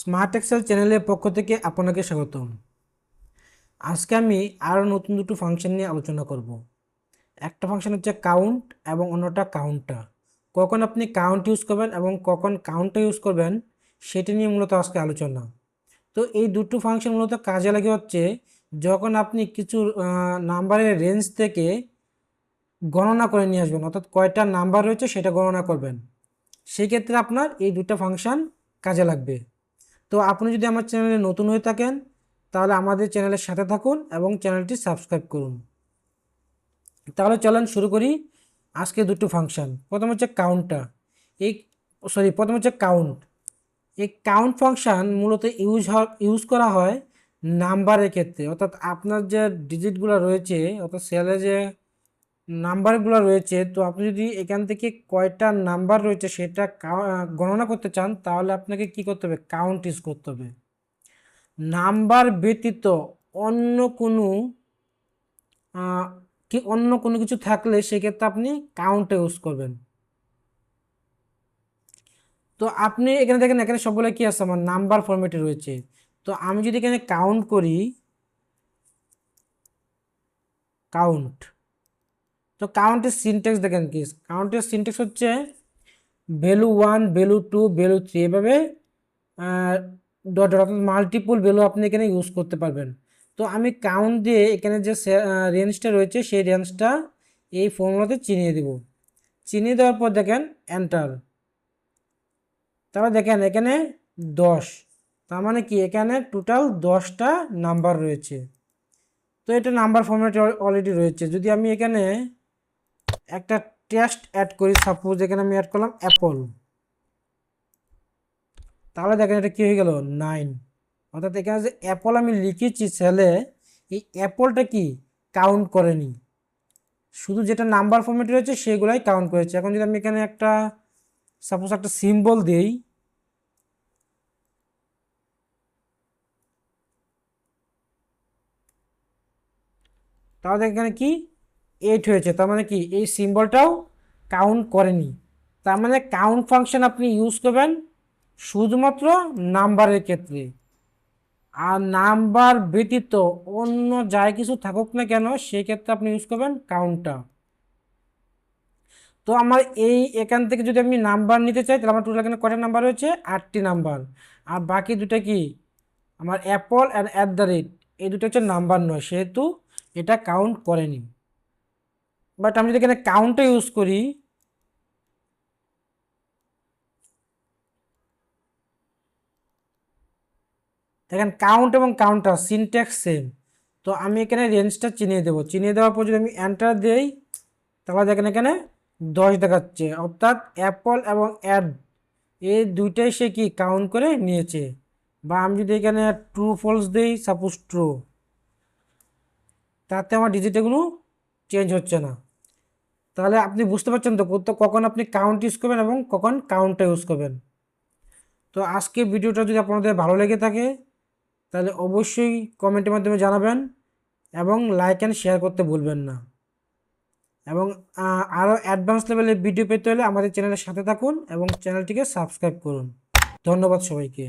Smart Excel চ্যানেলের পক্ষ থেকে আপনাকে স্বাগতম। আজকে আমি আরও নতুন দুটো ফাংশন নিয়ে আলোচনা করব। একটা ফাংশন হচ্ছে কাউন্ট এবং অন্যটা কাউন্টার কখন আপনি কাউন্ট ইউজ করবেন এবং কখন কাউন্টার ইউজ করবেন, সেটি নিয়ে মূলত আজকে আলোচনা। তো এই দুটো ফাংশন মূলত কাজে লাগে হচ্ছে, যখন আপনি কিছু নাম্বারের রেঞ্জ থেকে গণনা করে নিয়ে আসবেন, অর্থাৎ কয়টা নাম্বার রয়েছে সেটা গণনা করবেন। সেই ক্ষেত্রে আপনার এই দুটো ফাংশন কাজে লাগবে। তো আপনি যদি আমার চ্যানেলে নতুন হয়ে থাকেন, তাহলে আমাদের চ্যানেলের সাথে থাকুন এবং চ্যানেলটি সাবস্ক্রাইব করুন। তাহলে চলেন শুরু করি আজকে দুটো ফাংশন। প্রথম হচ্ছে কাউন্টটা এই সরি প্রথম হচ্ছে কাউন্ট এই কাউন্ট ফাংশন মূলত ইউজ ইউজ করা হয় নাম্বারের ক্ষেত্রে। অর্থাৎ আপনার যে ডিজিটগুলো রয়েছে, অর্থাৎ সেলে যে নাম্বারগুলো রয়েছে, তো আপনি যদি এখান থেকে কয়টা নাম্বার রয়েছে সেটা গণনা করতে চান, তাহলে আপনাকে কি করতে হবে? কাউন্ট ইউজ করতে হবে। নাম্বার ব্যতীত অন্য কোনো কি অন্য কোনো কিছু থাকলে সেক্ষেত্রে আপনি কাউন্টে ইউজ করবেন। তো আপনি এখানে দেখেন, এখানে সবগুলো কি আছে? আমার নাম্বার ফরম্যাটে রয়েছে। তো আমি যদি এখানে কাউন্ট করি কাউন্ট তো কাউন্টের সিনটেক্স দেখেন কি? কাউন্টের সিনটেক্স হচ্ছে value one, value two, value three. এভাবে ডট মাল্টিপুল ভ্যালু আপনি এখানে ইউজ করতে পারবেন। তো আমি কাউন্ট দিয়ে এখানে যে রেঞ্জটা রয়েছে, সেই রেঞ্জটা এই ফর্মুলাতে চিনিয়ে দেব। চিনিয়ে দেওয়ার পর দেখেন এন্টার তারপর দেখেন, এখানে দশ। তার মানে কি? এখানে টোটাল দশটা নাম্বার রয়েছে। তো এটা নাম্বার ফর্মেট অলরেডি রয়েছে। যদি আমি এখানে একটা টেস্ট অ্যাড করি সাপোজ এখানে আমি অ্যাড করলাম অ্যাপল তাহলে দেখেন এটা কী হয়ে গেল? নাইন অর্থাৎ এখানে যে অ্যাপল আমি লিখেছি সেলে এই অ্যাপলটা কি? কাউন্ট করেনি। শুধু যেটা নাম্বার ফর্মেট রয়েছে, সেগুলাই কাউন্ট করেছে। এখন যদি আমি এখানে একটা সাপোজ একটা সিম্বল দিই, তাহলে এখানে কি? এইট হয়েছে। তার মানে কি? এই সিম্বলটাও কাউন্ট করেনি। তার মানে কাউন্ট ফাংশন আপনি ইউজ করবেন শুধুমাত্র নাম্বারের ক্ষেত্রে। আর নাম্বার ব্যতীত অন্য যাই কিছু থাকুক না কেন, সেক্ষেত্রে আপনি ইউজ করবেন কাউন্টটা তো আমার এই এখান থেকে যদি আমি নাম্বার নিতে চাই, তাহলে আমার টোটাল এখানে কটা নাম্বার রয়েছে? আটটি নাম্বার। আর বাকি দুটা কি? আমার apple and at the rate এই দুটো হচ্ছে নাম্বার নয়, সেহেতু এটা কাউন্ট করেনি। বাট আমি যদি এখানে কাউন্টে ইউজ করি, দেখেন কাউন্ট এবং কাউন্টার সিনট্যাক্স সেম তো আমি এখানে রেঞ্জটা চিনিয়ে দেবো। চিনিয়ে দেওয়ার পর যদি আমি এন্টার দিই, তাহলে দেখেন এখানে দশ দেখাচ্ছে। অর্থাৎ অ্যাপল এবং অ্যাড এই দুইটাই সে কি কাউন্ট করে নিয়েছে? বা আমি যদি এখানে ট্রু ফলস দিই সাপোজ ট্রু তাতে আমার ডিজিটগুলো চেঞ্জ হচ্ছে না। তাহলে আপনি বুঝতে পারছেন তো কখন আপনি কাউন্ট ইউজ করবেন এবং কখন কাউন্টটা ইউজ করবেন। তো আজকে ভিডিওটা যদি আপনাদের ভালো লেগে থাকে, তাহলে অবশ্যই কমেন্টের মাধ্যমে জানাবেন এবং লাইক অ্যান্ড শেয়ার করতে ভুলবেন না। এবং আরও অ্যাডভান্স লেভেলের ভিডিও পেতে হলে আমাদের চ্যানেলের সাথে থাকুন এবং চ্যানেলটিকে সাবস্ক্রাইব করুন। ধন্যবাদ সবাইকে।